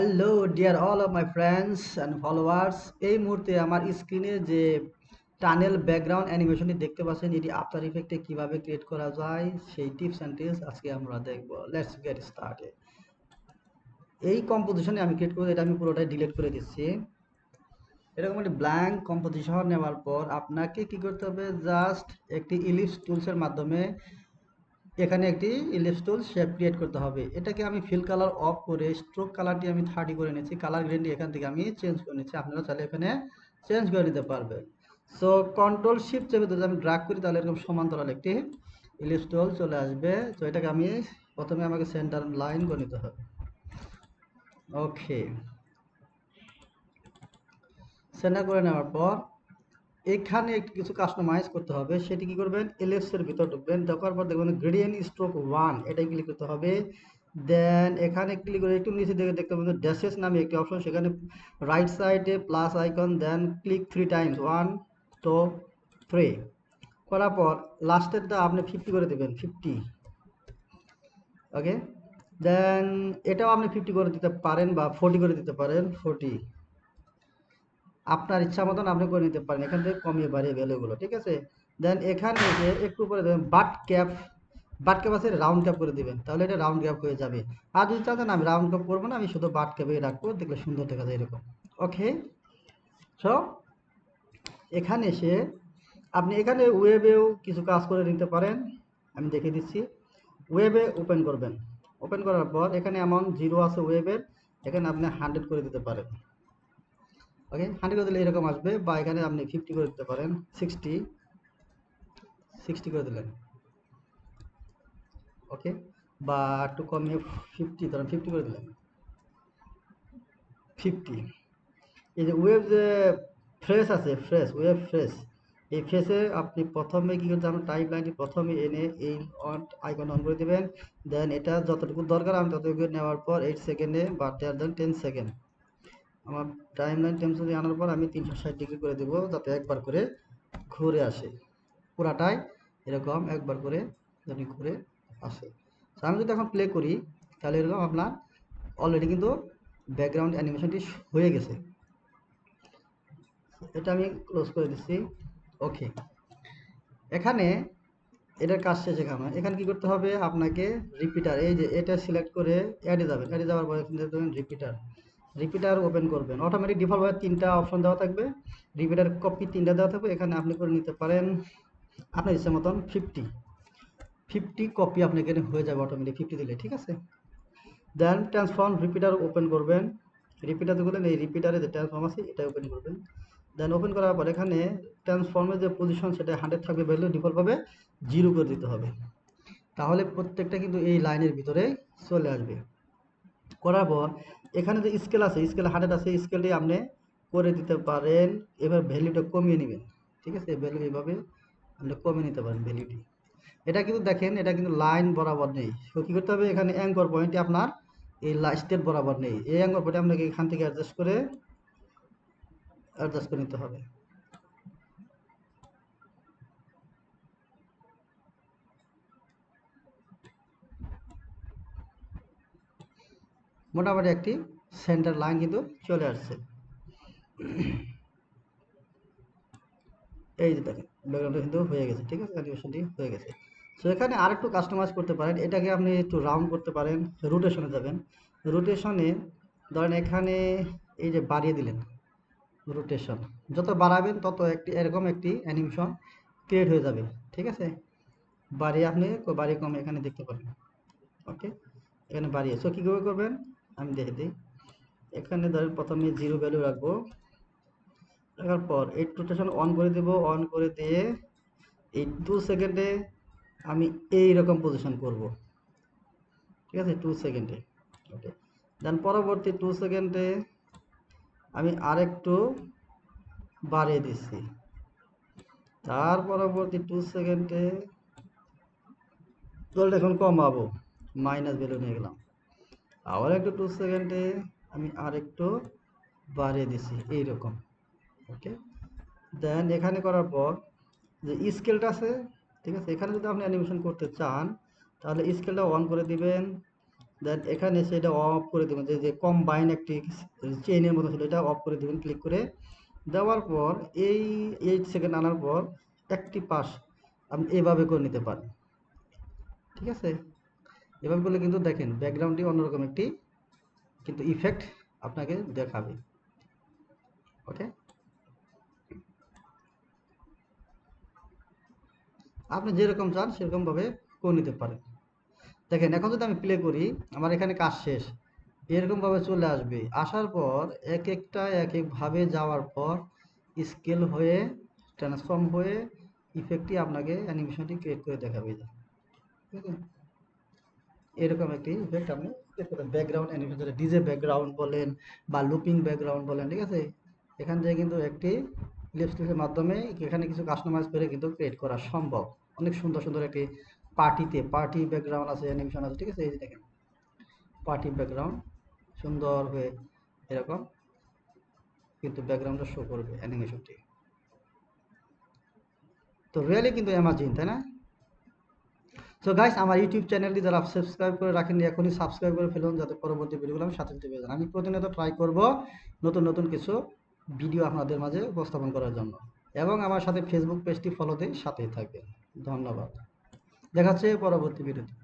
Hello dear all of my friends and followers এই মুহূর্তে আমার স্ক্রিনে যে টানেল ব্যাকগ্রাউন্ড অ্যানিমেশনটি দেখতে পাচ্ছেন, এটি আফটার ইফেক্টে কীভাবে ক্রিয়েট করা যায়, সেই টিপস অ্যান্ড টিপস আজকে আমরা দেখব। লেটস গেট স্টার্টেড এই কম্পোজিশনে আমি ক্রিয়েট করে এটা আমি পুরোটাই ডিলিট করে দিচ্ছি। এরকম একটি ব্ল্যাঙ্ক কম্পোজিশন নেওয়ার পর আপনাকে কি করতে হবে? জাস্ট একটি ইলিপস টুলসের মাধ্যমে এখানে একটি ইলিপস শেপ ক্রিয়েট করতে হবে। এটাকে আমি ফিল কালার অফ করে স্ট্রোক কালারটি আমি থার্টি করে নিচ্ছি কালার গ্রেডটি এখান থেকে আমি চেঞ্জ করে নিচ্ছি আপনারা চাইলে এখানে চেঞ্জ করে নিতে পারবেন। সো কন্ট্রোল শিফট চেপে যদি আমি ড্রাগ করি, তাহলে এরকম সমান্তরাল একটি ইলিপস চলে আসবে। তো এটাকে আমি প্রথমে আমাকে সেন্টার লাইন করে নিতে হবে। ওকে সেন্টার করে নেওয়ার পর এখানে একটু কিছু কাস্টমাইজ করতে হবে, সেটি কি করবেন? এলএসের ভিতর ঢুকবেন, ঢোকার পর দেখবেন গ্রেডিয়েন্ট স্ট্রোক ওয়ান এটাই ক্লিক করতে হবে। দেন এখানে ক্লিক করে একটু নিচে দেখে দেখতে পাবেন ড্যাশেস নামে একটি অপশন সেখানে রাইট সাইডে plus icon then click three times one two three করার পর লাস্টেরটা আপনি ফিফটি করে দেবেন ফিফটি ওকে দেন এটাও আপনি ফিফটি করে দিতে পারেন বা ফোর্টি করে দিতে পারেন ফোর্টি আপনার ইচ্ছা মতন আপনি করে নিতে পারেন। এখান থেকে কমিয়ে বাড়িয়ে ভ্যালুগুলো ঠিক আছে? দেন এখানে যে একটু করে দেবেন বাট ক্যাপ বাট ক্যাপ আছে রাউন্ড ক্যাপ করে দিবেন। তাহলে এটা রাউন্ড ক্যাপ হয়ে যাবে। আর যদি চান আমি রাউন্ড ক্যাপ করব না, আমি শুধু বাট ক্যাপে রাখব, দেখলে সুন্দর দেখা যায় এরকম। ওকে সো এখানে এসে আপনি এখানে ওয়েবেও কিছু কাজ করে নিতে পারেন। আমি দেখে দিচ্ছি। ওয়েবে ওপেন করবেন। ওপেন করার পর এখানে এমন জিরো আছে ওয়েবের এখানে আপনি হান্ড্রেড করে দিতে পারেন। ওকে হান্ড্রেড করে দিলে এরকম আসবে বা এখানে আপনি ফিফটি করে দিতে পারেন সিক্সটি সিক্সটি করে দিলেন। ওকে বা একটু কমিয়ে ফিফটি ধরেন ফিফটি করে দিলেন। ফিফটি এই যে ওয়েব যে ফ্রেশ আছে ফ্রেশ ওয়েব ফ্রেশ এই ফ্রেশে আপনি প্রথমে কী করতে আপনার টাইপ লাইনটি প্রথমে এনে এই আইকন অন করে দেবেন। দেন এটা যতটুকু দরকার আমি ততটুকু নেওয়ার পর এইট সেকেন্ডে বা টেন সেকেন্ড আমার টাইম লাইন টেমসি আনার পর আমি তিনশো ষাট ডিগ্রি করে দেবো, যাতে একবার করে ঘুরে আসে। পুরাটাই এরকম একবার করে যদি ঘুরে আসে। তো আমি যদি এখন প্লে করি, তাহলে এরকম আপনার অলরেডি কিন্তু ব্যাকগ্রাউন্ড অ্যানিমেশনটি হয়ে গেছে। এটা আমি ক্লোজ করে দিচ্ছি। ওকে এখানে এটার কাজ শেষ এখানে। এখানে কি করতে হবে? আপনাকে রিপিটার এই যে এটা সিলেক্ট করে অ্যাডে যাবেন। অ্যাডে যাওয়ার পরে রিপিটার রিপিটার ওপেন করবেন। অটোমেটিক ডিফল্টভাবে তিনটা অপশন দেওয়া থাকবে। রিপিটার কপি তিনটা দেওয়া থাকবে। এখানে আপনি করে নিতে পারেন আপনার ইচ্ছে মতন ফিফটি ফিফটি কপি আপনি এখানে হয়ে যাবে অটোমেটিক ফিফটি দিলে, ঠিক আছে? দেন ট্রান্সফর্ম রিপিটার ওপেন করবেন। রিপিটার করলেন এই রিপিটারে যে ট্রান্সফর্ম আছে এটা ওপেন করবেন। দেন ওপেন করার পর এখানে ট্রান্সফর্মের যে পজিশন সেটা হান্ড্রেড থাকবে ভ্যালু ডিফল্টভাবে জিরো করে দিতে হবে। তাহলে প্রত্যেকটা কিন্তু এই লাইনের ভিতরে চলে আসবে। করার পর এখানে যে স্কেল আছে স্কেল হান্ড্রেড আছে স্কেলটি আপনি করে দিতে পারেন। এবার ভ্যালুটা কমিয়ে নেবেন। ঠিক আছে? ভ্যালু এইভাবে আপনি কমিয়ে নিতে পারেন ভ্যালুটি এটা কিন্তু দেখেন, এটা কিন্তু লাইন বরাবর নেই। তো কী করতে হবে? এখানে অ্যাঙ্কর পয়েন্টটি আপনার এই স্টেট বরাবর নেই। এই অ্যাঙ্কর পয়েন্টে আপনাকে এখান থেকে অ্যাডজাস্ট করে অ্যাডজাস্ট করে নিতে হবে। মোটামুটি একটি সেন্টার লাইন কিন্তু চলে আসছে। এই যে দেখেন ব্যাকগ্রাউন্ডটা কিন্তু হয়ে গেছে, ঠিক আছে? অ্যানিমেশনটি হয়ে গেছে। সো এখানে আরেকটু কাস্টমাইজ করতে পারেন। এটাকে আপনি একটু রাউন্ড করতে পারেন রোটেশনে যাবেন। রোটেশনে ধরেন এখানে এই যে বাড়িয়ে দিলেন রোটেশন যত বাড়াবেন তত একটি, এরকম একটি অ্যানিমেশন ক্রিয়েট হয়ে যাবে, ঠিক আছে? বাড়িয়ে আপনি বাড়িয়ে কম এখানে দেখতে পারেন। ওকে এখানে বাড়িয়ে। সো কীভাবে করবেন? আমি দেখে দিই। এখানে ধরেন প্রথমে জিরো ভ্যালু রাখব। রাখার পর এই রোটেশন অন করে দেব। অন করে দিয়ে এই টু সেকেন্ডে আমি এই রকম পজিশন করব। ঠিক আছে? টু সেকেন্ডে ওকে দেন পরবর্তী টু সেকেন্ডে আমি আরেকটু বাড়িয়ে দিচ্ছি। তার পরবর্তী টু সেকেন্ডে জলটা এখন কমাবো। মাইনাস ভ্যালু নিয়ে গেলাম। আবার একটু টু সেকেন্ডে আমি আরেকটু বাড়িয়ে দিছি, এইরকম। ওকে দেন এখানে করার পর যে স্কেলটা আছে, ঠিক আছে? এখানে যদি আপনি অ্যানিমেশন করতে চান, তাহলে স্কেলটা অন করে দিবেন। দেন এখানে সেটা অফ করে দেবেন। যে যে কম্বাইন একটি চেইনের মতো ছিল, এটা অফ করে দেবেন ক্লিক করে। দেওয়ার পর এই এইট সেকেন্ড আনার পর একটি পাস আপনি এভাবে করে নিতে পারেন। ঠিক আছে? এভাবে করলে কিন্তু দেখেন ব্যাকগ্রাউন্ডটি অন্যরকম একটি কিন্তু ইফেক্ট আপনাকে দেখাবে। ওকে আপনি যেরকম চান সেরকমভাবে করে নিতে পারেন। দেখেন, এখন যদি আমি প্লে করি, আমার এখানে কাজ শেষ, এরকমভাবে চলে আসবে। আসার পর এক একটা, এক একভাবে যাওয়ার পর স্কেল হয়ে ট্রান্সফর্ম হয়ে ইফেক্টটি আপনাকে অ্যানিমেশনটি ক্রিয়েট করে দেখাবে। ঠিক আছে? এরকম একটি ইফেক্ট আপনি ব্যাকগ্রাউন্ড অ্যানিমেশন ডিজে ব্যাকগ্রাউন্ড বলেন বা লুপিং ব্যাকগ্রাউন্ড বলেন, ঠিক আছে? এখান থেকে কিন্তু একটি লিপস্টিকের মাধ্যমে এখানে কিছু কাস্টমাইজ করে কিন্তু ক্রিয়েট করা সম্ভব। অনেক সুন্দর সুন্দর একটি পার্টিতে পার্টি ব্যাকগ্রাউন্ড আছে অ্যানিমেশন আছে, ঠিক আছে? এই যে দেখেন পার্টি ব্যাকগ্রাউন্ড সুন্দর হয়ে এরকম কিন্তু ব্যাকগ্রাউন্ডটা শো করবে অ্যানিমেশনটি তো রিয়েলি কিন্তু অ্যামাজিন তাই না? তো গাইস আমার ইউটিউব চ্যানেলটি যারা সাবস্ক্রাইব করে রাখেননি, এখনই সাবস্ক্রাইব করে ফেলুন যাতে পরবর্তী ভিডিওগুলো আমি সাথে পেয়ে যান। আমি প্রতিনিয়ত ট্রাই করব নতুন নতুন কিছু ভিডিও আপনাদের মাঝে উপস্থাপন করার জন্য। এবং আমার সাথে ফেসবুক পেজটি ফলো দিয়ে সাথেই থাকবেন ধন্যবাদ। দেখাচ্ছে পরবর্তী ভিডিওতে